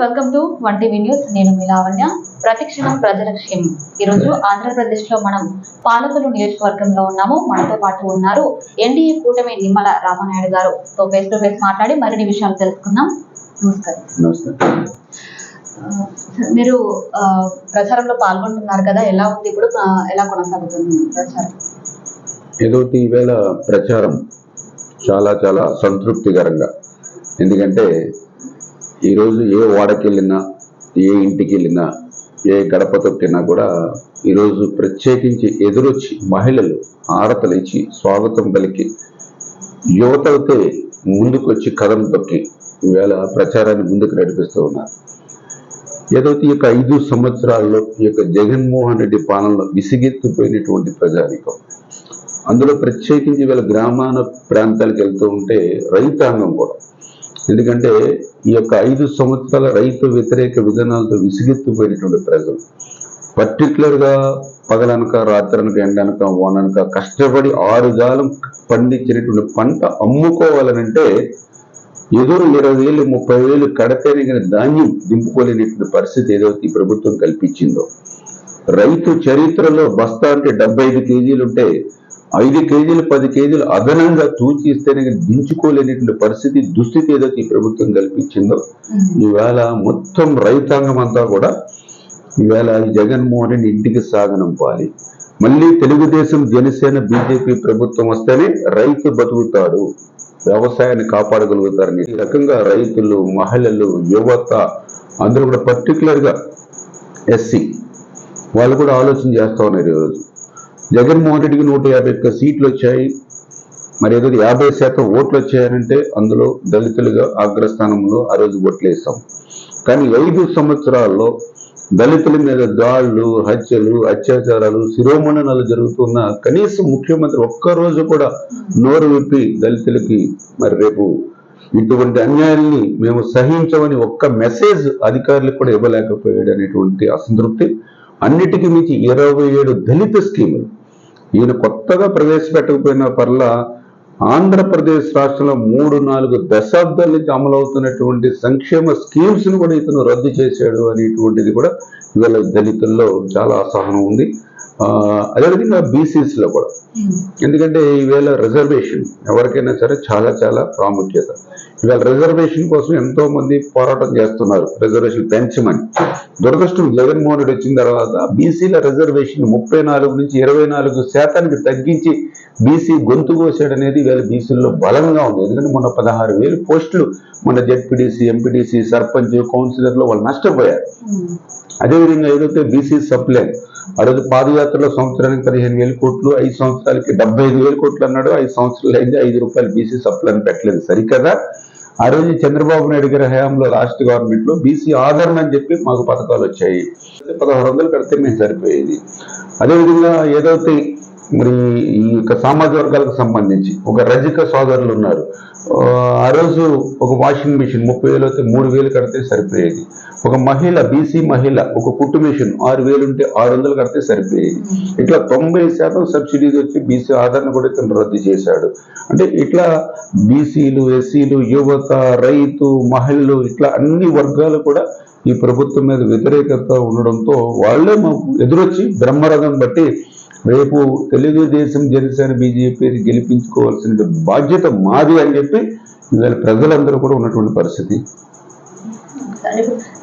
Welcome to one TV news. నేను మీ లావణ్య. ప్రతిక్షణం ప్రజల క్షేమం ఈరోజు ఆంధ్రప్రదేశ్లో మనం పాలకులు నియోజకవర్గంలో ఉన్నాము. మనతో పాటు ఉన్నారు ఎన్డీఏ కూటమి నిమ్మల రామనాయుడు గారు. సో ఫేస్ టు ఫేస్ మాట్లాడి మరిన్ని విషయాలు తెలుసుకుందాం. నమస్కారం. మీరు ప్రచారంలో పాల్గొంటున్నారు కదా. ఎలా ఉంది ఇప్పుడు? ఎలా కొనసాగుతుంది ప్రచారం? ఏదోటి ఈవేళ ప్రచారం చాలా చాలా సంతృప్తికరంగా. ఎందుకంటే ఈరోజు ఏ వాడకి వెళ్ళినా ఏ ఇంటికి వెళ్ళినా ఏ గడప తొక్కినా కూడా ఈరోజు ప్రత్యేకించి ఎదురొచ్చి మహిళలు ఆడతలిచ్చి స్వాగతం పలికి యువత అయితే ముందుకొచ్చి కథం తొక్కి ఈవేళ ప్రచారాన్ని ముందుకు నడిపిస్తూ ఉన్నారు. ఏదైతే ఈ యొక్క ఐదు సంవత్సరాల్లో ఈ యొక్క జగన్మోహన్ రెడ్డి పాలనలో విసిగెత్తిపోయినటువంటి ప్రజానికం అందులో ప్రత్యేకించి వీళ్ళ గ్రామాల ప్రాంతాలకు వెళ్తూ ఉంటే రైతాంగం కూడా ఎందుకంటే ఈ యొక్క ఐదు సంవత్సరాల రైతు వ్యతిరేక విధానాలతో విసిగెత్తిపోయినటువంటి ప్రజలు పర్టికులర్గా పగలనక రాత్రనక ఎండనక వాననక కష్టపడి ఆరు కాలం పండించినటువంటి పంట అమ్ముకోవాలనంటే ఎదురు ఇరవై వేలు ముప్పై వేలు కడతేనే కానీ ధాన్యం దింపుకోలేనటువంటి పరిస్థితి ఏదైతే ఈ ప్రభుత్వం కల్పించిందో. రైతు చరిత్రలో బస్తా అంటే డెబ్బై ఐదు కేజీలు ఉంటే ఐదు కేజీలు పది కేజీలు అదనంగా తూచి ఇస్తేనే దించుకోలేనటువంటి పరిస్థితి దుస్థితి ఏదైతే ఈ ప్రభుత్వం కల్పించిందో ఈవేళ మొత్తం రైతాంగం అంతా కూడా ఈవేళ ఈ జగన్మోహన్ రెడ్డి ఇంటికి సాగనంపాలి మళ్ళీ తెలుగుదేశం జనసేన బీజేపీ ప్రభుత్వం వస్తేనే రైతు బతుకుతాడు వ్యవసాయాన్ని కాపాడగలుగుతారని. ఈ రకంగా రైతులు మహిళలు యువత అందరూ కూడా పర్టికులర్గా ఎస్సీ వాళ్ళు కూడా ఆలోచన చేస్తా ఉన్నారు ఈరోజు. జగన్మోహన్ రెడ్డికి నూట యాభై ఒక్క సీట్లు వచ్చాయి మరి ఏదో యాభై శాతం ఓట్లు వచ్చాయనంటే అందులో దళితులుగా అగ్రస్థానంలో ఆ రోజు ఓట్లు వేస్తాం కానీ ఐదు సంవత్సరాల్లో దళితుల మీద దాడులు హత్యలు అత్యాచారాలు శిరోమణనాలు జరుగుతున్న కనీసం ముఖ్యమంత్రి ఒక్క రోజు కూడా నోరు విప్పి దళితులకి మరి రేపు ఇటువంటి అన్యాయాన్ని మేము సహించమని ఒక్క మెసేజ్ అధికారులకు కూడా ఇవ్వలేకపోయాడు అనేటువంటి అసంతృప్తి. అన్నిటికీ మించి ఇరవై ఏడు దళిత స్కీములు ఈయన కొత్తగా ప్రవేశపెట్టకపోయిన పర్లా ఆంధ్రప్రదేశ్ రాష్ట్రంలో మూడు నాలుగు దశాబ్దాల నుంచి అమలవుతున్నటువంటి సంక్షేమ స్కీమ్స్ను కూడా ఇతను రద్దు చేశాడు అనేటువంటిది కూడా ఇవాళ దళితుల్లో చాలా అసహనం ఉంది. అదేవిధంగా బీసీస్లో కూడా. ఎందుకంటే ఈవేళ రిజర్వేషన్ ఎవరికైనా సరే చాలా చాలా ప్రాముఖ్యత. ఇవాళ రిజర్వేషన్ కోసం ఎంతో మంది పోరాటం చేస్తున్నారు రిజర్వేషన్ పెంచమని. దురదృష్టం జగన్మోహన్ రెడ్డి వచ్చిన తర్వాత బీసీల రిజర్వేషన్ ముప్పై నాలుగు నుంచి ఇరవై నాలుగు శాతానికి తగ్గించి బీసీ గొంతు కోసాడనేది ఇవాళ బీసీల్లో బలంగా ఉంది. ఎందుకంటే మొన్న పదహారు వేలు పోస్టులు మన జెడ్పీడీసీ ఎంపీడీసీ సర్పంచ్ కౌన్సిలర్లు వాళ్ళు నష్టపోయారు. అదేవిధంగా ఏదైతే బీసీ సప్లై ఆ రోజు పాదయాత్రలో సంవత్సరానికి పదిహేను వేల కోట్లు ఐదు సంవత్సరాలకి డెబ్బై ఐదు వేల కోట్లు అన్నాడు. ఐదు సంవత్సరాలు అయింది ఐదు రూపాయలు బీసీ సప్లై పెట్టలేదు సరికదా? ఆ రోజు చంద్రబాబు నాయుడు గారి హయాంలో రాష్ట్ర గవర్నమెంట్లో బీసీ ఆదరణ అని చెప్పి మాకు పథకాలు వచ్చాయి. పదహారు వందలు కడితే మేము సరిపోయేది. అదేవిధంగా ఏదైతే మరి ఈ యొక్క సామాజిక వర్గాలకు సంబంధించి ఒక రజిక సోదరులు ఉన్నారు. ఆ, రోజు ఒక వాషింగ్ మిషన్ ముప్పై వేలు అయితే మూడు వేలు కడితే సరిపోయేది. ఒక మహిళ బీసీ మహిళ ఒక కుట్టు మిషన్ ఆరు వేలు ఉంటే ఆరు వందలు కడితే సరిపోయేది. ఇట్లా తొంభై శాతం సబ్సిడీస్ వచ్చి బీసీ ఆదరణ కూడా ఇతను రద్దు చేశాడు. అంటే ఇట్లా బీసీలు ఎస్సీలు యువత రైతు మహిళలు ఇట్లా అన్ని వర్గాలు కూడా ఈ ప్రభుత్వం మీద వ్యతిరేకత ఉండడంతో వాళ్ళే మాకు ఎదురొచ్చి బ్రహ్మరథం బట్టి రేపు తెలుగుదేశం జనసేన బీజేపీని గెలిపించుకోవాల్సిన బాధ్యత మాది అని చెప్పి ఇవాళ ప్రజలందరూ కూడా ఉన్నటువంటి పరిస్థితి.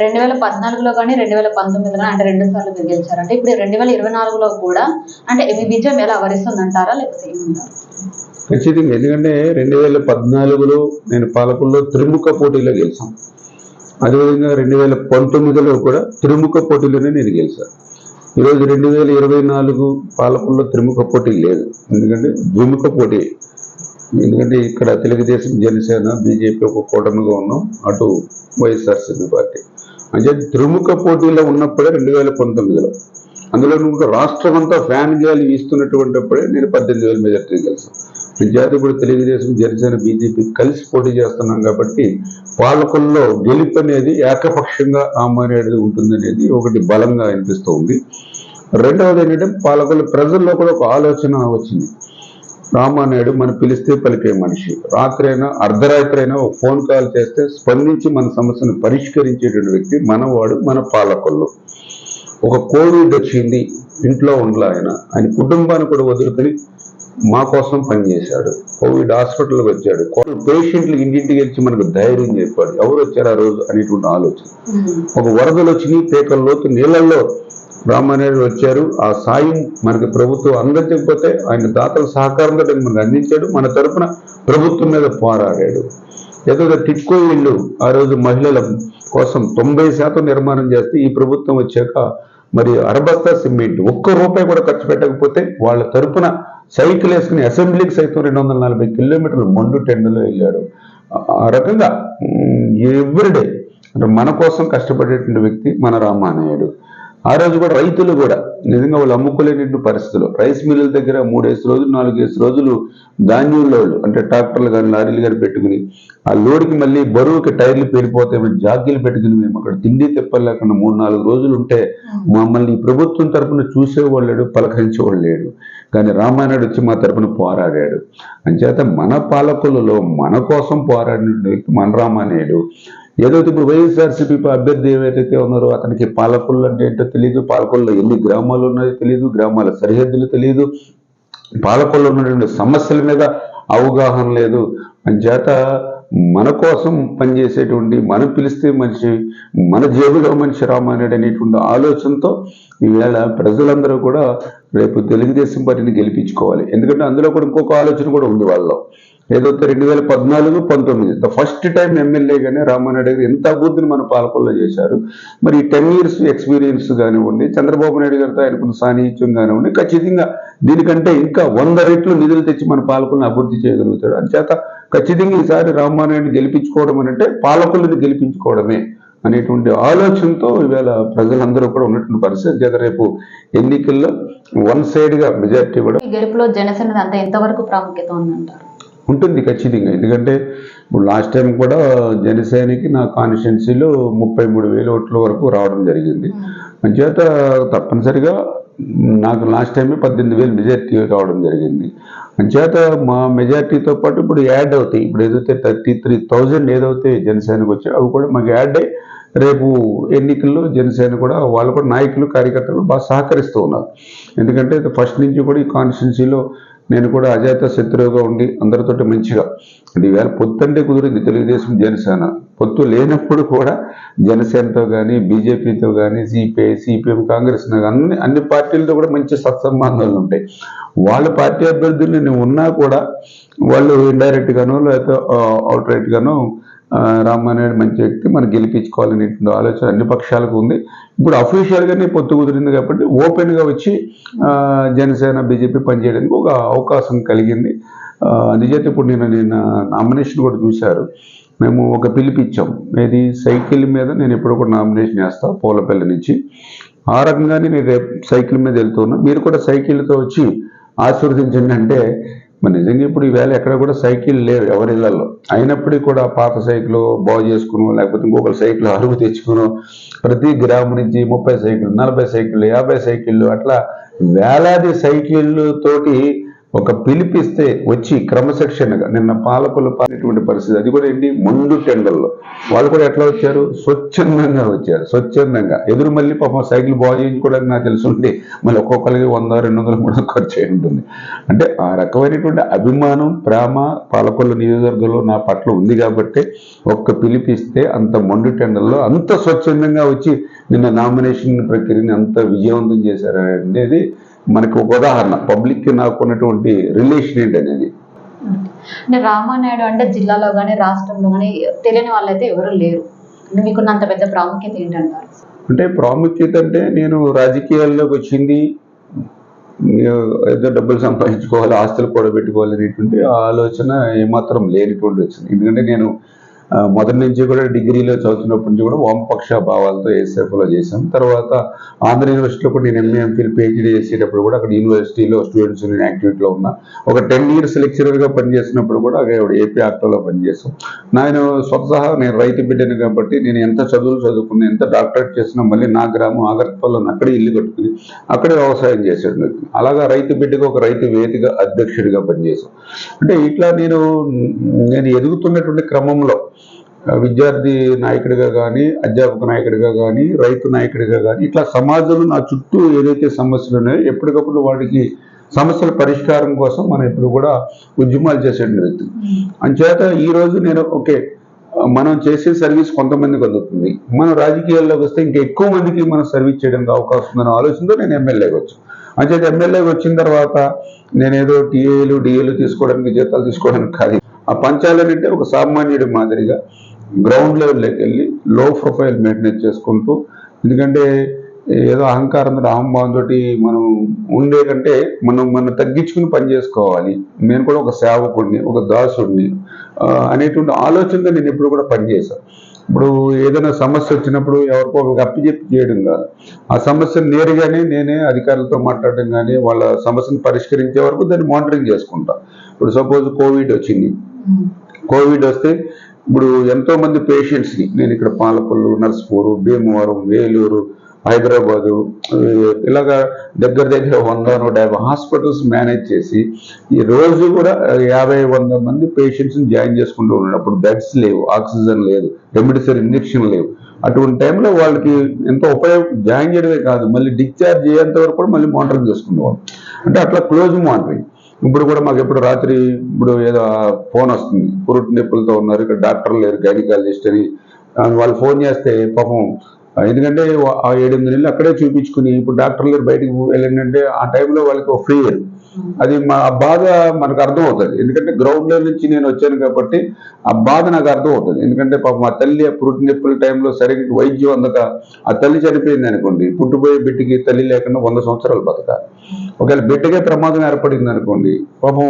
రెండు వేల పద్నాలుగులో కానీ రెండు వేల పంతొమ్మిదిలో అంటే రెండు సార్లు మీరు గెలిచారు అంటే ఇప్పుడు రెండు వేల ఇరవై నాలుగులో కూడా అంటే మీ విజయం ఎలా వరిస్తుంది అంటారా లేకపోతే ఖచ్చితంగా. ఎందుకంటే రెండు వేల పద్నాలుగులో నేను పాలకుల్లో త్రిముఖ పోటీలో గెలిచాం అదేవిధంగా రెండు వేల పంతొమ్మిదిలో కూడా త్రిముఖ పోటీలోనే నేను గెలిచాను. ఈరోజు రెండు వేల ఇరవై నాలుగు పాలకుల్లో త్రిముఖ పోటీ లేదు. ఎందుకంటే ద్విముఖ పోటీ. ఎందుకంటే ఇక్కడ తెలుగుదేశం జనసేన బీజేపీ ఒక కూటమిగా ఉన్నాం. అటు వైఎస్ఆర్సీపీ పార్టీ. అంటే త్రిముఖ పోటీలో ఉన్నప్పుడే రెండు వేల పంతొమ్మిదిలో. అందులో నువ్వు రాష్ట్రం అంతా ఫ్యాన్ గాలి వీస్తున్నటువంటిప్పుడే నేను పద్దెనిమిది వేల మెజార్టీ కలిసాను విద్యార్థి కూడా తెలుగుదేశం జనసేన బీజేపీ కలిసి పోటీ చేస్తున్నాం కాబట్టి పాలకుల్లో గెలుపు అనేది ఏకపక్షంగా రామారేది ఉంటుందనేది ఒకటి బలంగా అనిపిస్తూ ఉంది రెండవది ఏంటంటే పాలకుల ప్రజల్లో కూడా ఒక ఆలోచన వచ్చింది. రామానాయుడు మనం పిలిస్తే పలికే మనిషి. రాత్రి అయినా అర్ధరాత్రి అయినా ఒక ఫోన్ కాల్ చేస్తే స్పందించి మన సమస్యను పరిష్కరించేటువంటి వ్యక్తి మనవాడు మన పాలకుల్లో. ఒక కోవిడ్ వచ్చింది ఇంట్లో ఉండలే ఆయన. ఆయన కుటుంబాన్ని కూడా వదులుకొని మా కోసం పనిచేశాడు కోవిడ్ హాస్పిటల్కి వచ్చాడు. పేషెంట్లు ఇంటింటికి వచ్చి మనకు ధైర్యం చెప్పాడు. ఎవరు వచ్చారు ఆ రోజు అనేటువంటి ఆలోచన. ఒక వరదలు వచ్చినాయి పేకల లోతు నీళ్ళల్లో రామానాయుడు వచ్చారు. ఆ సాయం మనకి ప్రభుత్వం అందించకపోతే ఆయన దాతల సహకారంతో మనకు అందించాడు. మన తరపున ప్రభుత్వం మీద పోరాడాడు. ఏదో టిట్కో ఇల్లు ఆ రోజు మహిళల కోసం తొంభై శాతం నిర్మాణం చేస్తే ఈ ప్రభుత్వం వచ్చాక మరి అరబస్తా సిమెంట్ ఒక్క రూపాయి కూడా ఖర్చు పెట్టకపోతే వాళ్ళ తరపున సైకిల్ వేసుకుని అసెంబ్లీకి సైతం రెండు వందల నలభై కిలోమీటర్లు మండు టెండలో వెళ్ళాడు. ఆ- రకంగా ఎవ్రీడే అంటే మన కోసం కష్టపడేటువంటి వ్యక్తి మన రామానాయుడు. ఆ రోజు కూడా రైతులు కూడా నిజంగా వాళ్ళు అమ్ముకోలేని పరిస్థితులు. రైస్ మిల్లుల దగ్గర మూడేసి రోజులు నాలుగేసి రోజులు ధాన్యం లోడ్లు అంటే ట్రాక్టర్లు కానీ లారీలు కానీ పెట్టుకుని ఆ లోడ్కి మళ్ళీ బరువుకి టైర్లు పేలిపోతే మేము జాకీలు పెట్టుకుని మేము అక్కడ తిండి తిప్పలు లేకుండా మూడు నాలుగు రోజులు ఉంటే మమ్మల్ని ఈ ప్రభుత్వం తరపున చూసేవాళ్ళు లేడు పలకరించేవాళ్ళు లేడు. కానీ రామానాయుడు వచ్చి మా తరపున పోరాడాడు. అంచేత మన పాలకులలో మన కోసం పోరాడిన వ్యక్తి మన రామానాయుడు ఏదైతే ఇప్పుడు వైఎస్ఆర్సీపీ అభ్యర్థి ఏవైతే ఉన్నారో అతనికి పాలకొల్లు అంటే ఏంటో తెలియదు పాలకొల్లో ఎన్ని గ్రామాలు ఉన్నాయో తెలియదు గ్రామాల సరిహద్దులు తెలియదు పాలకొల్లో ఉన్నటువంటి సమస్యల మీద అవగాహన లేదు. అంచేత మన కోసం పనిచేసేటువంటి మనం పిలిస్తే మనిషి మన జేబులో మనిషి రామానాయుడు అనేటువంటి ఆలోచనతో ఈవేళ ప్రజలందరూ కూడా రేపు తెలుగుదేశం పార్టీని గెలిపించుకోవాలి. ఎందుకంటే అందులో కూడా ఇంకొక ఆలోచన కూడా ఉంది వాళ్ళలో. ఏదైతే రెండు వేల పద్నాలుగు పంతొమ్మిది. ద ఫస్ట్ టైం ఎమ్మెల్యేగానే రామానాయుడు గారు ఎంత అభివృద్ధిని మన పాలకుల్లో చేశారు. మరి టెన్ ఇయర్స్ ఎక్స్పీరియన్స్ కానివ్వండి చంద్రబాబు నాయుడు గారితో ఆయనకున్న సాన్నిహిత్యం కానివ్వండి ఖచ్చితంగా దీనికంటే ఇంకా వంద రెట్లు నిధులు తెచ్చి మన పాలకులను అభివృద్ధి చేయగలుగుతాడు. అంచేత ఖచ్చితంగా ఈసారి రామానాయుడిని గెలిపించుకోవడం అని అంటే పాలకులను గెలిపించుకోవడమే అనేటువంటి ఆలోచనతో ఈవేళ ప్రజలందరూ కూడా ఉన్నటువంటి పరిస్థితి. చేత రేపు ఎన్నికల్లో వన్ సైడ్గా మెజార్టీ కూడా ఈ గెలుపులో జనసేన అంత ఎంతవరకు ప్రాముఖ్యత ఉందంటారు? ఉంటుంది ఖచ్చితంగా. ఎందుకంటే ఇప్పుడు లాస్ట్ టైం కూడా జనసేనకి నా కాన్స్టిట్యున్సీలో ముప్పై మూడు వేల ఓట్ల వరకు రావడం జరిగింది. అంచేత తప్పనిసరిగా నాకు లాస్ట్ టైమే పద్దెనిమిది వేలు మెజార్టీ రావడం జరిగింది. అంచేత మా మెజార్టీతో పాటు ఇప్పుడు యాడ్ అవుతాయి. ఇప్పుడు ఏదైతే థర్టీ త్రీ థౌజండ్ ఏదైతే జనసేనకు వచ్చాయో అవి కూడా మాకు యాడ్ అయ్యి రేపు ఎన్నికల్లో జనసేన కూడా వాళ్ళు కూడా నాయకులు కార్యకర్తలు బాగా సహకరిస్తూ ఉన్నారు. ఎందుకంటే ఫస్ట్ నుంచి కూడా ఈ కాన్స్టిట్యున్సీలో నేను కూడా అజాత శత్రువుగా ఉండి అందరితోటి మంచిగా. అంటే ఈవేళ పొత్తుంటే కుదిరింది తెలుగుదేశం జనసేన. పొత్తు లేనప్పుడు కూడా జనసేనతో కానీ బీజేపీతో కానీ సిపిఐ సిపిఎం కాంగ్రెస్ అన్ని అన్ని పార్టీలతో కూడా మంచి సత్సంబంధాలు ఉంటాయి. వాళ్ళ పార్టీ అభ్యర్థులు నేను ఉన్నా కూడా వాళ్ళు ఇండైరెక్ట్గానో లేకపోతే అవుట్ రైట్గానో రామానాయుడు మంచి వ్యక్తి మనం గెలిపించుకోవాలనేటువంటి ఆలోచన అన్ని పక్షాలకు ఉంది. ఇప్పుడు అఫీషియల్గానే పొత్తు కుదిరింది కాబట్టి ఓపెన్గా వచ్చి జనసేన బీజేపీ పనిచేయడానికి ఒక అవకాశం కలిగింది. ఆ, ఇప్పుడు నేను నేను నామినేషన్ కూడా చూశారు. మేము ఒక పిలిపిచ్చాం ఏది? సైకిల్ మీద నేను ఎప్పుడు కూడా నామినేషన్ చేస్తాను పోలపల్లి నుంచి. ఆ రకంగానే నేను రేపు సైకిల్ మీద వెళ్తున్నా. మీరు కూడా సైకిల్తో వచ్చి ఆశీర్వదించండి అంటే మరి నిజంగా ఇప్పుడు ఈవేళ ఎక్కడ కూడా సైకిల్ లేవు ఎవరి ఇళ్ళలో. అయినప్పటికీ కూడా పాత సైకిల్ బాగు చేసుకును లేకపోతే ఇంకొకరు సైకిల్ అరుగు తెచ్చుకును. ప్రతి గ్రామం నుంచి ముప్పై సైకిల్ నలభై సైకిళ్ళు యాభై సైకిళ్ళు అట్లా వేలాది సైకిళ్ళు తోటి ఒక పిలిపిస్తే వచ్చి క్రమశిక్షణగా నిన్న పాలకులు పాలినటువంటి పరిస్థితి. అది కూడా ఏంటి? మండు టెండల్లో వాళ్ళు కూడా ఎట్లా వచ్చారు? స్వచ్ఛందంగా వచ్చారు. స్వచ్ఛందంగా. ఎదురు మళ్ళీ పాపం సైకిల్ బాగు చేయించుకోవడానికి నాకు తెలిసి ఉంటే మళ్ళీ ఒక్కొక్కరికి వంద రెండు వందలు కూడా ఖర్చు అయి ఉంటుంది. అంటే ఆ రకమైనటువంటి అభిమానం ప్రేమ పాలకొల్లు నియోజకవర్గంలో నా పట్ల ఉంది కాబట్టి ఒక్క పిలిపిస్తే అంత మండు టెండల్లో అంత స్వచ్ఛందంగా వచ్చి నిన్న నామినేషన్ ప్రక్రియని అంత విజయవంతం చేశారనేది మనకు ఒక ఉదాహరణ పబ్లిక్ నాకు ఉన్నటువంటి రిలేషన్ ఏంటి అనేది అంటే రామానాయుడు అంటే జిల్లాలో కానీ రాష్ట్రంలో కానీ తెలియని వాళ్ళైతే ఎవరు లేరు. అంటే మీకున్నంత పెద్ద ప్రాముఖ్యత ఏంటంటారు? అంటే ప్రాముఖ్యత అంటే నేను రాజకీయాల్లోకి వచ్చింది ఏదో డబ్బులు సంపాదించుకోవాలి ఆస్తులు కూడా పెట్టుకోవాలి అనేటువంటి ఆలోచన ఏమాత్రం లేనిటువంటి వచ్చింది. ఎందుకంటే నేను మొదటి నుంచి కూడా డిగ్రీలో చదువుతున్నప్పటి నుంచి కూడా వామపక్ష భావాలతో ASF చేశాను తర్వాత ఆంధ్ర యూనివర్సిటీలో కూడా నేను ఎంఏ ఎంఫిల్ పిహెచ్డీ చేసేటప్పుడు కూడా అక్కడ యూనివర్సిటీలో స్టూడెంట్స్ నేను యాక్టివిటీలో ఉన్నా. ఒక టెన్ ఇయర్స్ లెక్చరర్గా పనిచేసినప్పుడు కూడా అక్కడ ఏపీ ఆక్టోలో పనిచేస్తాం నేను స్వతహా నేను రైతు బిడ్డను కాబట్టి నేను ఎంత చదువులు చదువుకున్నా ఎంత డాక్టరేట్ చేసినా మళ్ళీ నా గ్రామం ఆగర్పల్లని అక్కడే ఇల్లు కట్టుకుని అక్కడే వ్యవసాయం చేసేది అలాగా రైతు బిడ్డగా ఒక రైతు వేదిక అధ్యక్షుడిగా పనిచేశాం. అంటే ఇట్లా నేను నేను ఎదుగుతున్నటువంటి క్రమంలో విద్యార్థి నాయకుడిగా కానీ అధ్యాపక నాయకుడిగా కానీ రైతు నాయకుడిగా కానీ ఇట్లా సమాజంలో నా చుట్టూ ఏదైతే సమస్యలు ఉన్నాయో ఎప్పటికప్పుడు వాటికి సమస్యల పరిష్కారం కోసం మనం ఇప్పుడు కూడా ఉద్యమాలు చేసే వ్యక్తి అంచేత ఈ రోజు నేను ఓకే మనం చేసే సర్వీస్ కొంతమందికి అందుతుంది. మనం రాజకీయాల్లోకి వస్తే ఇంకా ఎక్కువ మందికి మనం సర్వీస్ చేయడానికి అవకాశం ఉందనే ఆలోచనతో నేను ఎమ్మెల్యేకి వచ్చాను. అంచేత ఎమ్మెల్యేకి వచ్చిన తర్వాత నేనేదో టీఏలు డిఏలు తీసుకోవడానికి జీతాలు తీసుకోవడానికి కాదు. ఆ పంచాలనంటే ఒక సామాన్యుడి మాదిరిగా గ్రౌండ్ లెవెల్లోకి వెళ్ళి లో ప్రొఫైల్ మెయింటైన్ చేసుకుంటూ ఎందుకంటే ఏదో అహంకారంతో అహంభావంతో మనం ఉండే కంటే మనం మనం తగ్గించుకుని పని చేసుకోవాలి. నేను కూడా ఒక సేవకుడిని ఒక దాసుడిని అనేటువంటి ఆలోచనతో నేను ఎప్పుడు కూడా పనిచేశాను ఇప్పుడు ఏదైనా సమస్య వచ్చినప్పుడు ఎవరికో ఒక అప్పచెప్పి చేయడం కాదు. ఆ సమస్యను నేరుగానే నేనే అధికారులతో మాట్లాడడం కానీ వాళ్ళ సమస్యను పరిష్కరించే వరకు దాన్ని మానిటరింగ్ చేసుకుంటా. ఇప్పుడు సపోజ్ కోవిడ్ వచ్చింది. కోవిడ్ వస్తే ఇప్పుడు ఎంతో మంది పేషెంట్స్ని నేను ఇక్కడ పాలకొల్లు నర్సపూరు భీమవరం వేలూరు హైదరాబాదు ఇలాగా దగ్గర దగ్గర వంద నూట యాభై హాస్పిటల్స్ మేనేజ్ చేసి ఈ రోజు కూడా యాభై వంద మంది పేషెంట్స్ని జాయిన్ చేసుకుంటూ ఉన్నాడు అప్పుడు బెడ్స్ లేవు ఆక్సిజన్ లేదు రెమిడిసిన్ ఇంజక్షన్ లేవు. అటువంటి టైంలో వాళ్ళకి ఎంతో ఉపయోగం జాయిన్ చేయడమే కాదు మళ్ళీ డిశ్చార్జ్ అయ్యేంత వరకు కూడా మళ్ళీ మానిటరింగ్ చేసుకునేవాళ్ళు. అంటే అట్లా క్లోజ్ మానిటరింగ్. ఇప్పుడు కూడా మాకు ఎప్పుడు రాత్రి ఇప్పుడు ఏదో ఫోన్ వస్తుంది. పురుటి నొప్పులతో ఉన్నారు ఇక్కడ డాక్టర్లు లేరు గైనకాలజిస్ట్ అని. వాళ్ళు ఫోన్ చేస్తే పాపం ఎందుకంటే ఆ ఏడెనిమిది నెలలు అక్కడే చూపించుకుని ఇప్పుడు డాక్టర్ లేరు వెళ్ళిందంటే ఆ టైంలో వాళ్ళకి ఒక ఫియర్ అది మా ఆ బాధ మనకు అర్థం అవుతుంది ఎందుకంటే గ్రౌండ్ లెవెల్ నుంచి నేను వచ్చాను కాబట్టి ఆ బాధ నాకు అర్థం అవుతుంది ఎందుకంటే పాపం మా తల్లి ఆ పురుటి నొప్పుల టైంలో సరిగ్గా వైద్యం అందక ఆ తల్లి చనిపోయింది అనుకోండి పుట్టిపోయే బిడ్డకి తల్లి లేకుండా వంద సంవత్సరాలు బతకాలి. ఒకవేళ బిడ్డకే ప్రమాదం ఏర్పడింది అనుకోండి పాపం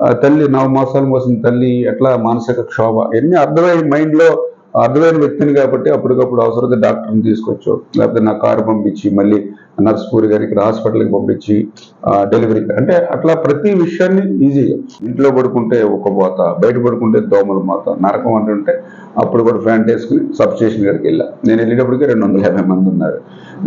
ఆ తల్లి నవ మాసాలు మోసిన తల్లి ఎట్లా మానసిక క్షోభ? ఎన్ని అర్థమైన మైండ్లో అర్థమైన వ్యక్తిని కాబట్టి అప్పటికప్పుడు అవసరమైతే డాక్టర్ని తీసుకొచ్చు లేకపోతే నా కారు పంపించి మళ్ళీ నర్స్పూరి గారికి ఇక్కడ హాస్పిటల్కి పంపించి డెలివరీ. అంటే అట్లా ప్రతి విషయాన్ని ఈజీగా ఇంట్లో పడుకుంటే ఒక పోత బయట పడుకుంటే దోమల మాత నరకం అంటుంటే అప్పుడు కూడా ఫ్యాంట్ వేసుకుని సబ్ స్టేషన్ గారికి వెళ్ళా. నేను వెళ్ళేటప్పటికి రెండు వందల యాభై మంది ఉన్నారు.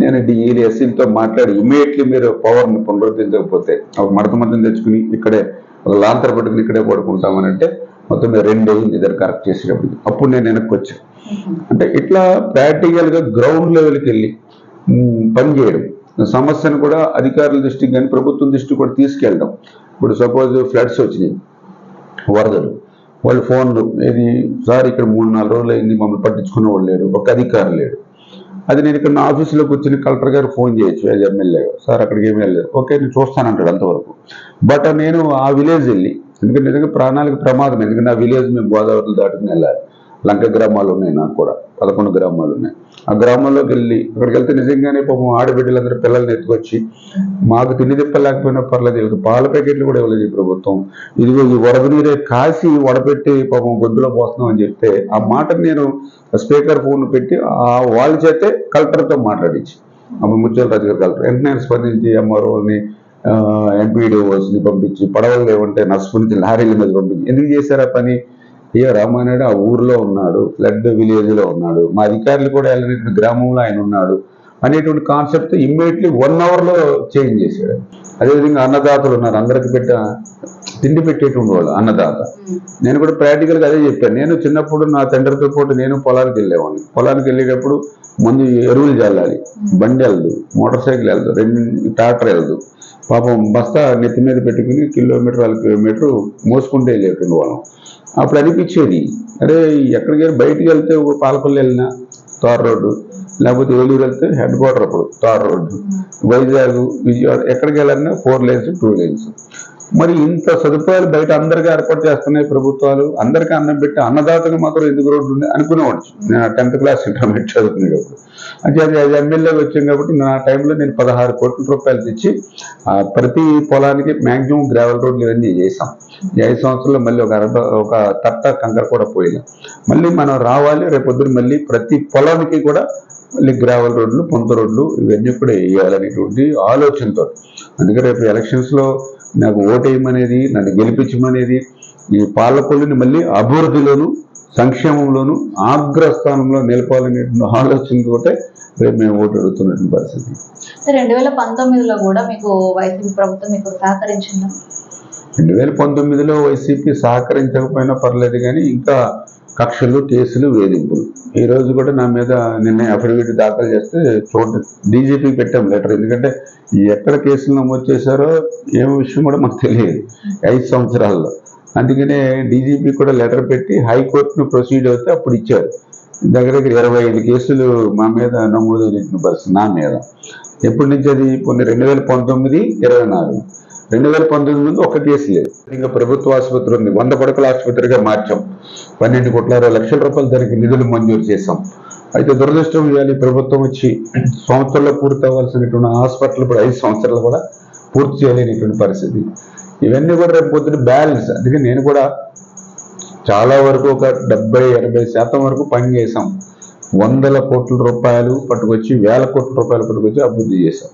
నేను డిఈలు ఎస్సీలతో మాట్లాడి ఇమీడియట్లీ మీరు పవర్ని పునరుద్ధరించకపోతే ఒక మడత మడతను తెచ్చుకుని ఇక్కడే ఒక లాంతర పెట్టుకుని ఇక్కడే పడుకుంటామని అంటే మొత్తం రెండు అయింది ఇద్దరు కరెక్ట్ చేసేటప్పటికి అప్పుడు నేను వెనక్కి వచ్చాను అంటే ఇట్లా ప్రాక్టికల్గా గ్రౌండ్ లెవెల్కి వెళ్ళి పనిచేయడం. సమస్యను కూడా అధికారుల దృష్టికి కానీ ప్రభుత్వం దృష్టికి కూడా తీసుకెళ్ళడం. ఇప్పుడు సపోజ్ ఫ్లడ్స్ వచ్చినాయి వరదలు. వాళ్ళు ఫోన్లు ఇది సార్ ఇక్కడ మూడు నాలుగు రోజులు అయింది మమ్మల్ని పట్టించుకునే వాళ్ళు లేడు ఒక అధికారి లేడు. అది నేను ఇక్కడ నా ఆఫీసులో కూర్చొని కలెక్టర్ గారు ఫోన్ చేయొచ్చు యాజ్ ఎమ్మెల్యే? సార్ అక్కడికి ఏమీ వెళ్ళలేదు. ఓకే నేను చూస్తానంటాడు అంతవరకు. బట్ నేను ఆ విలేజ్ వెళ్ళి ఎందుకంటే నిజంగా ప్రాణాలకు ప్రమాదం ఎందుకంటే ఆ విలేజ్ మేము గోదావరిలో దాటుకుని వెళ్ళాలి. లంక గ్రామాలు ఉన్నాయి నాకు కూడా. పదకొండు గ్రామాలు ఉన్నాయి. ఆ గ్రామంలోకి వెళ్ళి అక్కడికి వెళ్తే నిజంగానే పాపం ఆడబిడ్డలందరూ పిల్లల్ని ఎత్తుకొచ్చి మాకు తిండి తిప్పలేకపోయినా పర్లేదు వీళ్ళకి పాల ప్యాకెట్లు కూడా ఇవ్వలేదు ఈ ప్రభుత్వం. ఇదిగో ఈ వరద నీరే కాసి వడపెట్టి పాపం గొంతులో పోస్తున్నాం అని చెప్తే ఆ మాట నేను స్పీకర్ ఫోన్ పెట్టి ఆ వాళ్ళ చేతే కలెక్టర్తో మాట్లాడించి. అప్పుడు ముత్యాల రాజు గారు కలెక్టర్ వెంటనే స్పందించి ఎంఆర్ఓని ఎంపీడీఓస్ని పంపించి పడవలు లేవంటే నర్సు నుంచి లారీల మీద పంపించి ఎందుకు చేశారు ఆ పని? అయ్యో రామానాయుడు ఆ ఊర్లో ఉన్నాడు ఫ్లడ్ విలేజ్లో ఉన్నాడు మా అధికారులు కూడా వెళ్ళినటువంటి గ్రామంలో ఆయన ఉన్నాడు అనేటువంటి కాన్సెప్ట్ ఇమ్మీడియట్లీ వన్ అవర్లో చేంజ్ చేశాడు. అదేవిధంగా అన్నదాతలు ఉన్నారు అందరికి పెట్ట తిండి పెట్టేటువంటి వాళ్ళు అన్నదాత. నేను కూడా ప్రాక్టికల్గా అదే చెప్పాను. నేను చిన్నప్పుడు నా తండ్రితో పాటు నేను పొలానికి వెళ్ళేవాడిని. పొలానికి వెళ్ళేటప్పుడు ముందు ఎరువులు చల్లాలి బండి వెళ్దు మోటార్ సైకిల్ వెళ్దు రెండు ట్రాక్టర్ వెళ్దు. పాపం బస్తా నెత్తి మీద పెట్టుకుని కిలోమీటర్ వాళ్ళ కిలోమీటర్ మోసుకుంటే వెళ్ళేటువంటి వాళ్ళం. అప్పుడు అనిపించేది అరే ఎక్కడికి వెళ్ళి బయటికి వెళ్తే ఒక పాలపల్లి వెళ్ళినా తార్ రోడ్డు లేకపోతే ఏలూరు వెళ్తే హెడ్ క్వార్టర్ అప్పుడు తార్ రోడ్డు. వైజాగ్ విజయవాడ ఎక్కడికి వెళ్ళాలన్నా ఫోర్ లేన్స్ టూ లేన్స్. మరి ఇంత సదుపాయాలు బయట అందరికీ ఏర్పాటు చేస్తున్నాయి ప్రభుత్వాలు. అందరికీ అన్నం పెట్టి అన్నదాతగా మాత్రం ఎందుకు రోడ్లు ఉన్నాయి అనుకునేవాడు నేను టెన్త్ క్లాస్ ఇంటర్మీడియట్ చదువుకునేటప్పుడు అంటే అది అది ఎమ్మెల్యేగా వచ్చాం కాబట్టి నా టైంలో నేను పదహారు కోట్ల రూపాయలు తెచ్చి ఆ, ప్రతి పొలానికి మ్యాక్సిమం గ్రావెల్ రోడ్లు ఇవన్నీ చేసాం ఐదు సంవత్సరాల్లో మళ్ళీ ఒక అరబ ఒక తట్ట కంకర కూడా పోయింది మళ్ళీ మనం రావాలి రేపొద్దున మళ్ళీ ప్రతి పొలానికి కూడా మళ్ళీ గ్రావెల్ రోడ్లు పొంత రోడ్లు ఇవన్నీ కూడా వేయాలనేటువంటి ఆలోచనతో. అందుకే రేపు ఎలక్షన్స్లో నాకు ఓటేయమనేది నన్ను గెలిపించమనేది ఈ పాలకొల్లుని మళ్ళీ అభివృద్ధిలోను సంక్షేమంలోను అగ్రస్థానంలో నిలపాలనేటువంటి ఆలోచనతో రేపు మేము ఓటు అడుగుతున్నటువంటి పరిస్థితి. రెండు వేల పంతొమ్మిదిలో కూడా మీకు వైసీపీ ప్రభుత్వం మీకు సహకరించిందా? రెండు వేల పంతొమ్మిదిలో వైసీపీ సహకరించకపోయినా పర్లేదు కానీ ఇంకా కక్షలు కేసులు వేధింపులు. ఈ రోజు కూడా నా మీద నిన్న అఫిడవిట్ దాఖలు చేస్తే చూడండి. డీజీపీ పెట్టాం లెటర్. ఎందుకంటే ఎక్కడ కేసులు నమోదు చేశారో ఏం విషయం కూడా మాకు తెలియదు. ఐదు సంవత్సరాల్లో. అందుకనే డీజీపీ కూడా లెటర్ పెట్టి హైకోర్టును ప్రొసీడ్ అవుతే అప్పుడు ఇచ్చారు. దగ్గర దగ్గర ఇరవై ఐదు కేసులు మా మీద నమోదు పరిస్థితి నా మీద. ఎప్పటి నుంచి అది? కొన్ని రెండు వేల పంతొమ్మిది ఇరవై నాలుగు. రెండు వేల పంతొమ్మిది ముందు ఒక కేసు లేదు. ఇంకా ప్రభుత్వ ఆసుపత్రి ఉంది. వంద పడకల ఆసుపత్రిగా మార్చాం. పన్నెండు కోట్ల అరవై లక్షల రూపాయలు దానికి నిధులు మంజూరు చేశాం. అయితే దురదృష్టం ఇవ్వాలి ప్రభుత్వం వచ్చి సంవత్సరంలో పూర్తి అవ్వాల్సినటువంటి హాస్పిటల్ కూడా ఐదు సంవత్సరాలు కూడా పూర్తి చేయలేనటువంటి పరిస్థితి. ఇవన్నీ కూడా రేపు పొద్దున బ్యాలెన్స్. అందుకే నేను కూడా చాలా వరకు ఒక డెబ్బై ఎనభై శాతం వరకు పని చేసాం వందల కోట్ల రూపాయలు పట్టుకొచ్చి వేల కోట్ల రూపాయలు పట్టుకొచ్చి అభివృద్ధి చేశాం.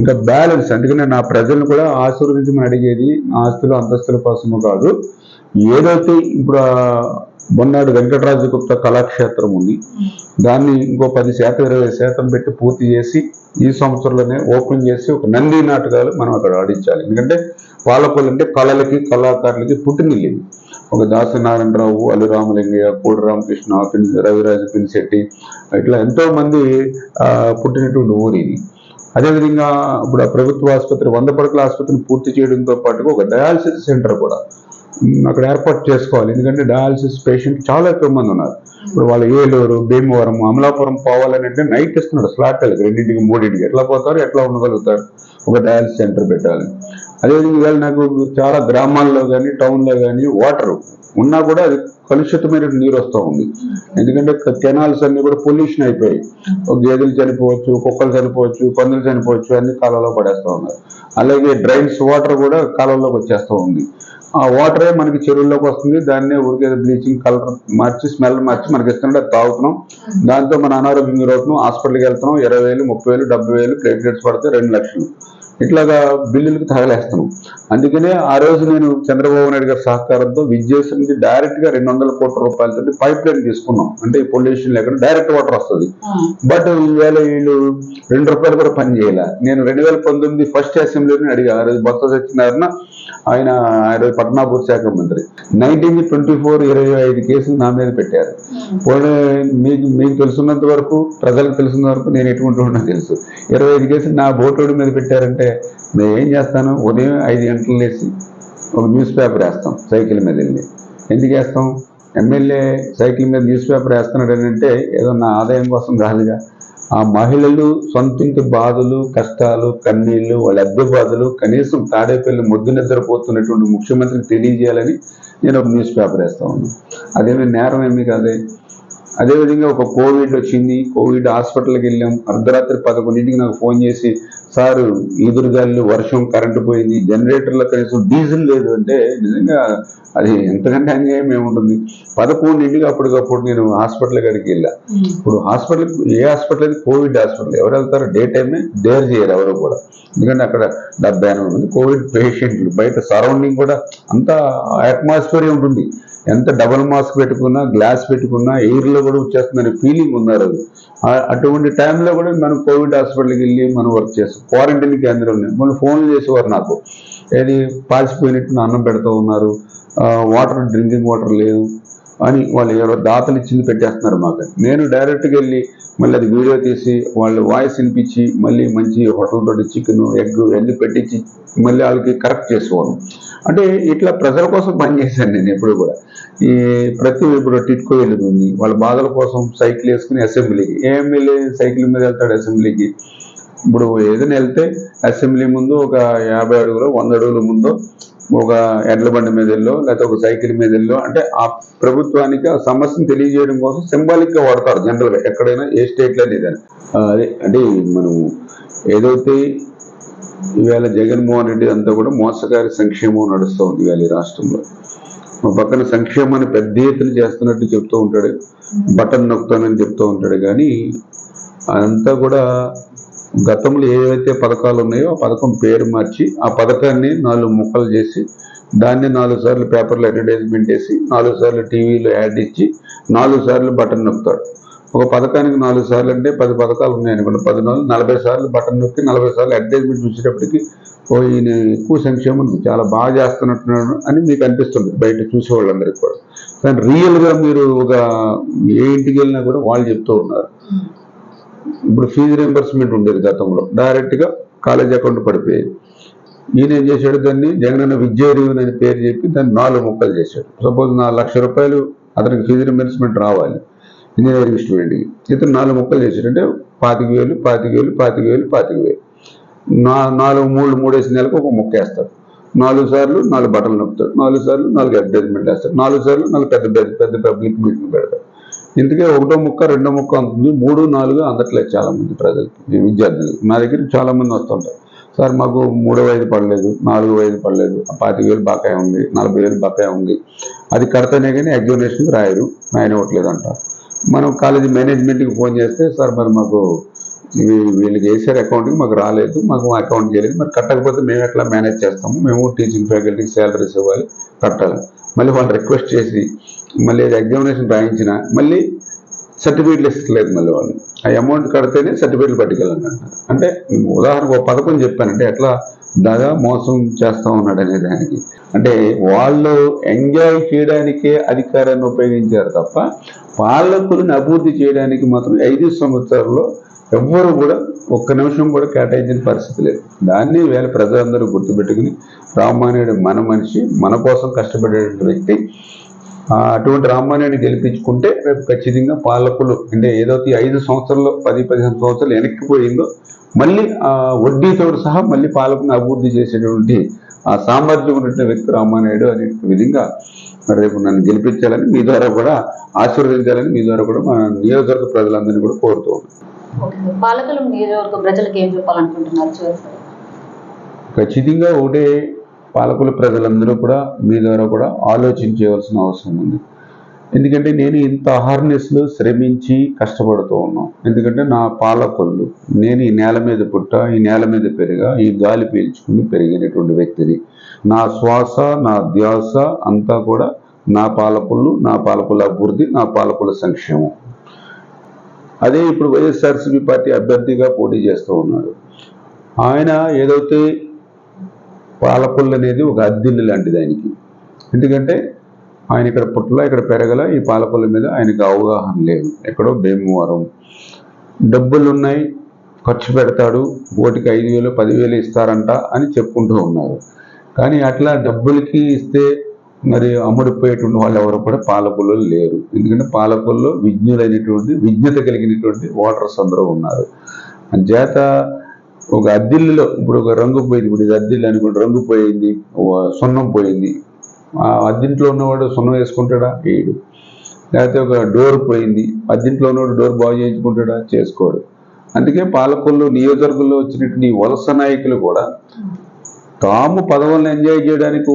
ఇంకా బ్యాలెన్స్ అందుకనే నా ప్రజలను కూడా ఆశీర్వదించమని అడిగేది నా ఆస్తులు అంతస్తుల కోసము కాదు. ఏదైతే ఇప్పుడు మొన్నాడు వెంకటరాజు గుప్త కళాక్షేత్రం ఉంది దాన్ని ఇంకో పది శాతం ఇరవై శాతం పెట్టి పూర్తి చేసి ఈ సంవత్సరంలోనే ఓపెన్ చేసి ఒక నంది నాటకాలు మనం అక్కడ ఆడించాలి. ఎందుకంటే పాలకొల్లు అంటే కళలకి కళాకారులకి పుట్టినిల్లు ఒక దాసనారాయణరావు అల్లు రామలింగయ్య కోడి రామకృష్ణ పిన్- రవిరాజు పినిశెట్టి ఇట్లా ఎంతో మంది పుట్టినటువంటి ఊరు ఇది. అదేవిధంగా ఇప్పుడు ఆ ప్రభుత్వ ఆసుపత్రి వంద పడకల ఆసుపత్రిని పూర్తి చేయడంతో పాటుగా ఒక డయాలసిస్ సెంటర్ కూడా అక్కడ ఏర్పాటు చేసుకోవాలి. ఎందుకంటే డయాలసిస్ పేషెంట్ చాలా ఎక్కువ మంది ఉన్నారు. ఇప్పుడు వాళ్ళు ఏలూరు భీమవరం అమలాపురం పోవాలని అంటే నైట్ ఇస్తున్నాడు స్లాట్ రెండింటికి మూడింటికి. ఎట్లా పోతారు ఎట్లా ఉండగలుగుతారు? ఒక డయాలసిస్ సెంటర్ పెట్టాలి. అదేవిధంగా ఇవాళ నాకు చాలా గ్రామాల్లో కానీ టౌన్లో కానీ వాటర్ ఉన్నా కూడా అది కలుషితమైన నీరు వస్తూ ఉంది. ఎందుకంటే కెనాల్స్ అన్ని కూడా పొల్యూషన్ అయిపోయాయి. గేదెలు చనిపోవచ్చు కుక్కలు చనిపోవచ్చు పందులు చనిపోవచ్చు అన్ని కాలంలో పడేస్తూ ఉన్నారు. అలాగే డ్రైన్స్ వాటర్ కూడా కాలంలోకి వచ్చేస్తూ ఉంది. ఆ వాటరే మనకి చెరువుల్లోకి వస్తుంది. దాన్నే ఊరికే బ్లీచింగ్ కలర్ మార్చి స్మెల్ మార్చి మనకి అది తాగుతున్నాం. దాంతో మన అనారోగ్యం గురవుతున్నాం హాస్పిటల్కి వెళ్తున్నాం. ఇరవై వేలు ముప్పై వేలు డెబ్బై వేలు ప్లేట్లెట్స్ పడితే రెండు లక్షలు. ఇట్లాగా బిల్లులకు తగలేస్తున్నాం. అందుకనే ఆ రోజు నేను చంద్రబాబు నాయుడు గారి సహకారంతో విద్యాసం నుంచి డైరెక్ట్గా రెండు వందల కోట్ల రూపాయలతో పైప్ లైన్ తీసుకున్నాం. అంటే పొల్యూషన్ లేకుండా డైరెక్ట్ వాటర్ వస్తుంది. బట్ ఈవేళ వీళ్ళు రెండు రూపాయలు కూడా పని చేయాల. నేను రెండు వేల పంతొమ్మిది ఫస్ట్ అసెంబ్లీని అడిగా ఆ రోజు బొత్స సత్యనారాయణ ఆయన ఆయన రోజు పట్నాపూర్ శాఖ మంత్రి. నైన్టీన్ ట్వంటీ ఫోర్ ఇరవై ఐదు కేసులు నా మీద పెట్టారు. మీకు మీకు తెలుసున్నంత వరకు ప్రజలకు తెలిసినంత వరకు నేను ఎటువంటి ఉన్నా తెలుసు. ఇరవై ఐదు కేసులు నా బోటోడి మీద పెట్టారంటే నేను ఏం చేస్తాను? ఉదయం ఐదు గంటలు లేచి ఒక న్యూస్ పేపర్ వేస్తాం సైకిల్ మీద వెళ్ళి. ఎందుకు వేస్తాం? ఎమ్మెల్యే సైకిల్ మీద న్యూస్ పేపర్ వేస్తున్నాడు అంటే ఏదో నా ఆదాయం కోసం కాదుగా. ఆ మహిళలు సొంతింటి బాధలు కష్టాలు కన్నీళ్ళు వాళ్ళ అద్దె బాధలు కనీసం తాడేపల్లి ముద్దు నిద్రపోతున్నటువంటి ముఖ్యమంత్రికి తెలియజేయాలని నేను ఒక న్యూస్ పేపర్ వేస్తా ఉన్నాను. అదేమి నేరం ఏమి కాదే. అదేవిధంగా ఒక కోవిడ్ వచ్చింది కోవిడ్ హాస్పిటల్కి వెళ్ళాం. అర్ధరాత్రి పదకొండింటికి నాకు ఫోన్ చేసి సార్ ఈదురుగాలు వర్షం కరెంటు పోయింది జనరేటర్లో కనీసం డీజిల్ లేదు అంటే నిజంగా అది ఎంతకంటే అన్యాయం ఏముంటుంది పదకొండింటికి అప్పటికప్పుడు నేను హాస్పిటల్ కాడికి వెళ్ళా. ఇప్పుడు హాస్పిటల్ ఏ హాస్పిటల్ అది? Covid hospital. ఎవరు వెళ్తారు డే టైమే డేర్ చేయరు ఎవరు కూడా. ఎందుకంటే అక్కడ డెబ్బై ఎనభై మంది కోవిడ్ పేషెంట్లు. బయట సరౌండింగ్ కూడా అంత అట్మాస్ఫియర్ ఉంటుంది. ఎంత డబల్ మాస్క్ పెట్టుకున్నా గ్లాస్ పెట్టుకున్నా ఎయిర్ లో కూడా వచ్చేస్తుందనే ఫీలింగ్ ఉన్నారు అది. అటువంటి టైంలో కూడా మనం కోవిడ్ హాస్పిటల్కి వెళ్ళి మనం వర్క్ చేస్తాం. క్వారంటైన్ కేంద్రం ఉన్నాయి. మళ్ళీ ఫోన్లు చేసేవారు నాకు. ఏది పాసిపోయినట్టు అన్నం పెడతా ఉన్నారు. వాటర్ డ్రింకింగ్ వాటర్ లేదు. అని వాళ్ళు ఎవరో దాతలు ఇచ్చింది పెట్టేస్తున్నారు మాకు. నేను డైరెక్ట్గా వెళ్ళి మళ్ళీ అది వీడియో తీసి వాళ్ళు వాయిస్ వినిపించి మళ్ళీ మంచి హోటల్ తోటి చికెన్ ఎగ్ అన్ని పెట్టించి మళ్ళీ వాళ్ళకి కరెక్ట్ చేసుకోవడం అంటే ఇట్లా ప్రజల కోసం పనిచేశాను నేను ఎప్పుడు కూడా. ఈ ప్రతి ఇప్పుడు టిట్కో వెళ్తుంది వాళ్ళ బాధల కోసం సైకిల్ వేసుకుని అసెంబ్లీకి ఏ ఎమ్మెల్యే సైకిల్ మీద వెళ్తాడు అసెంబ్లీకి ఇప్పుడు ఏదైనా వెళ్తే అసెంబ్లీ ముందు ఒక యాభై అడుగులు వంద అడుగుల ముందు ఒక ఎడ్ల బండి మీద వెళ్ళో లేకపోతే ఒక సైకిల్ మీద వెళ్ళో అంటే ఆ ప్రభుత్వానికి ఆ సమస్యను తెలియజేయడం కోసం సింబాలిక్గా వాడతారు జనరల్గా ఎక్కడైనా ఏ స్టేట్లో అదే అంటే మనం ఏదైతే ఈవేళ జగన్మోహన్ రెడ్డి అంతా కూడా మోసగారి సంక్షేమం నడుస్తూ ఉంది ఇవాళ ఈ రాష్ట్రంలో. మా పక్కన సంక్షేమాన్ని పెద్ద ఎత్తున చేస్తున్నట్టు చెప్తూ ఉంటాడు బటన్ నొక్కుతానని చెప్తూ ఉంటాడు కానీ అదంతా కూడా గతంలో ఏవైతే పథకాలు ఉన్నాయో ఆ పథకం పేరు మార్చి ఆ పథకాన్ని నాలుగు ముక్కలు చేసి దాన్ని నాలుగు సార్లు పేపర్లో అడ్వర్టైజ్మెంట్ వేసి నాలుగు సార్లు టీవీలో యాడ్ ఇచ్చి నాలుగు సార్లు బటన్ నొక్కుతాడు. ఒక పథకానికి నాలుగు సార్లు అంటే పది పథకాలు ఉన్నాయనుకోండి పది నాలుగు నలభై సార్లు బటన్ నొక్కి నలభై సార్లు అడ్వర్టైజ్మెంట్ చూసేటప్పటికి ఓ ఈయన ఎక్కువ సంక్షేమం చాలా బాగా చేస్తున్నట్టున్నాడు అని మీకు అనిపిస్తుంది బయట చూసే వాళ్ళందరికీ కూడా. కానీ రియల్గా మీరు ఒక ఏ ఇంటికి వెళ్ళినా కూడా వాళ్ళు చెప్తూ ఉన్నారు. ఇప్పుడు ఫీజు రియంబర్స్మెంట్ ఉండేది గతంలో. డైరెక్ట్గా కాలేజ్ అకౌంట్ పడిపోయేది ఈయన ఏం చేశాడు దాన్ని? జగనన్న విద్యా రివ్యూన్ అని పేరు చెప్పి దాన్ని నాలుగు ముక్కలు చేశాడు. సపోజ్ నా లక్ష రూపాయలు అతనికి ఫీజు రియంబర్స్మెంట్ రావాలి. ఇంజనీరింగ్ స్టూడెంట్కి ఇతను నాలుగు ముక్కలు చేశాడు. అంటే పాతిక వేలు పాతిక వేలు పాతిక వేలు పాతిక వేలు. నా నాలుగు మూడు మూడేసి నెలకు ఒక ముక్క వేస్తాడు. నాలుగు సార్లు నాలుగు బట్టలు నొప్పుతాడు నాలుగు సార్లు నాలుగు అడ్వర్టైజ్మెంట్ వేస్తాడు. నాలుగు సార్లు నాలుగు పెద్ద పెద్ద పెద్ద పబ్లిక్ మీటింగ్ పెడతాడు. ఇందుకే ఒకటో ముక్క రెండో ముక్క అందుతుంది మూడు నాలుగు అందట్లేదు చాలామంది ప్రజలకి. విద్యార్థులకి. మా నా దగ్గర చాలామంది వస్తుంటారు. సార్ మాకు మూడో ఐదు పడలేదు నాలుగు ఐదు పడలేదు ఆ పాతిక వేలు బకాయి ఉంది నలభై వేలు బకాయి ఉంది. అది కడితేనే కానీ ఎగ్జామినేషన్కి రాయరు ఆయన ఇవ్వట్లేదు అంటారు మనం కాలేజీ మేనేజ్మెంట్కి ఫోన్ చేస్తే సార్ మరి మాకు వీళ్ళకి వేసారు అకౌంట్కి మాకు రాలేదు మాకు అకౌంట్ చేయలేదు మరి కట్టకపోతే మేము ఎట్లా మేనేజ్ చేస్తాము? మేము టీచింగ్ ఫ్యాకల్టీకి శాలరీస్ ఇవ్వాలి కట్టాలి. మళ్ళీ వాళ్ళు రిక్వెస్ట్ చేసి మళ్ళీ అది ఎగ్జామినేషన్ రాయించినా మళ్ళీ సర్టిఫికేట్లు ఇస్తలేదు మళ్ళీ వాళ్ళు. ఆ అమౌంట్ కడితేనే సర్టిఫికేట్లు పట్టుకెళ్ళండి అంటే ఉదాహరణకు ఒక పథకం చెప్పానంటే ఎట్లా దగా మోసం చేస్తూ ఉన్నాడు అనే దానికి అంటే వాళ్ళు ఎంజాయ్ చేయడానికే అధికారాన్ని ఉపయోగించారు తప్ప పాలకులను అభివృద్ధి చేయడానికి మాత్రం ఐదు సంవత్సరాల్లో ఎవ్వరు కూడా ఒక్క నిమిషం కూడా కేటాయించిన పరిస్థితి లేదు. దాన్ని వేళ ప్రజలందరూ గుర్తుపెట్టుకుని రామానుయుడు మన మనిషి మన కోసం కష్టపడేటువంటి వ్యక్తి అటువంటి రామాయణాన్ని గెలిపించుకుంటే రేపు ఖచ్చితంగా పాలకులు అంటే ఏదైతే ఐదు సంవత్సరాల్లో పది పదిహేను సంవత్సరాలు వెనక్కిపోయిందో మళ్ళీ ఆ వడ్డీతో సహా మళ్ళీ పాలకుని అభివృద్ధి చేసేటువంటి ఆ సామర్థ్యం ఉన్నటువంటి వ్యక్తి రామానాయుడు అనే విధంగా రేపు నన్ను గెలిపించాలని మీ ద్వారా కూడా ఆశీర్వదించాలని మీ ద్వారా కూడా మా నియోజకవర్గ ప్రజలందరినీ కూడా కోరుతూ పాలకులు నియోజకవర్గ ప్రజలకు ఏం చెప్పాలనుకుంటున్నారు? ఖచ్చితంగా ఒకటే పాలకుల ప్రజలందరూ కూడా మీ ద్వారా కూడా ఆలోచించవలసిన అవసరం ఉంది. ఎందుకంటే నేను ఇంత అహార్నెస్లో శ్రమించి కష్టపడుతూ ఉన్నాను ఎందుకంటే నా పాలకులు నేను ఈ నేల మీద పుట్ట ఈ నేల మీద పెరిగా ఈ గాలి పీల్చుకుని పెరిగినటువంటి వ్యక్తిని. నా శ్వాస నా ధ్యాస అంతా కూడా నా పాలకులు నా పాలకుల అభివృద్ధి నా పాలకుల సంక్షేమం. అదే ఇప్పుడు వైఎస్ఆర్సీపీ పార్టీ అభ్యర్థిగా పోటీ చేస్తూ ఉన్నాడు. ఆయన ఏదైతే పాలకొల్లు అనేది ఒక అద్దిల్లు లాంటిది ఆయనకి. ఎందుకంటే ఆయన ఇక్కడ పుట్టల ఇక్కడ పెరగల ఈ పాలకొల్లు మీద ఆయనకి అవగాహన లేదు. ఎక్కడో భీమవరం. డబ్బులు ఉన్నాయి ఖర్చు పెడతాడు ఓటికి ఐదు వేలు పదివేలు ఇస్తారంట అని చెప్పుకుంటూ ఉన్నారు. కానీ అట్లా డబ్బులకి ఇస్తే మరి అమ్ముడిపోయేటువంటి వాళ్ళు ఎవరు కూడా పాలకుల్లో లేరు. ఎందుకంటే పాలకుల్లో విజ్ఞులైనటువంటి విజ్ఞత కలిగినటువంటి ఓటర్స్ అందరూ ఉన్నారు. చేత ఒక అద్దిల్లులో ఇప్పుడు ఒక రంగు పోయింది. ఇప్పుడు ఇది అద్దిల్లు అనుకోండి రంగు పోయింది సున్నం పోయింది. ఆ అద్దింట్లో ఉన్నవాడు సున్నం వేసుకుంటాడా? వేయడు. లేకపోతే ఒక డోర్ పోయింది అద్దింట్లో ఉన్నవాడు డోర్ బాగు చేయించుకుంటాడా? చేసుకోడు. అందుకే పాలకొల్లు నియోజకవర్గంలో వచ్చినటువంటి వలస నాయకులు కూడా తాము పదవులను ఎంజాయ్ చేయడానికి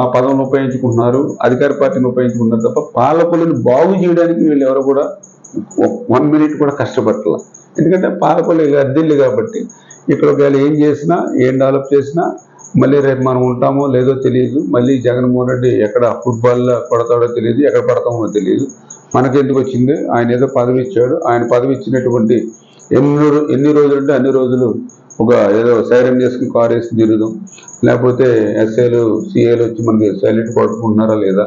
ఆ పదవులను ఉపయోగించుకుంటున్నారు అధికార పార్టీని ఉపయోగించుకుంటున్నారు తప్ప పాలకొల్లుని బాగు చేయడానికి వీళ్ళు ఎవరు కూడా వన్ మినిట్ కూడా కష్టపడాల ఎందుకంటే పాలకులు అద్దెల్లి కాబట్టి ఇక్కడ ఒకవేళ ఏం చేసినా ఏం డెవలప్ చేసినా మళ్ళీ రేపు మనం ఉంటామో లేదో తెలియదు. మళ్ళీ జగన్మోహన్ రెడ్డి ఎక్కడ ఫుట్బాల్లో కొడతాడో తెలియదు ఎక్కడ పడతామో తెలియదు. మనకెందుకు వచ్చింది? ఆయన ఏదో పదవి ఇచ్చాడు. ఆయన పదవి ఇచ్చినటువంటి ఎన్ని ఎన్ని రోజులు అంటే అన్ని రోజులు ఒక ఏదో సైరన్ చేసుకుని కారు వేసి తిరుగుదాం. లేకపోతే ఎస్ఐలు సిఏలు వచ్చి మనకి సైలెంట్ పడుకుంటున్నారా లేదా?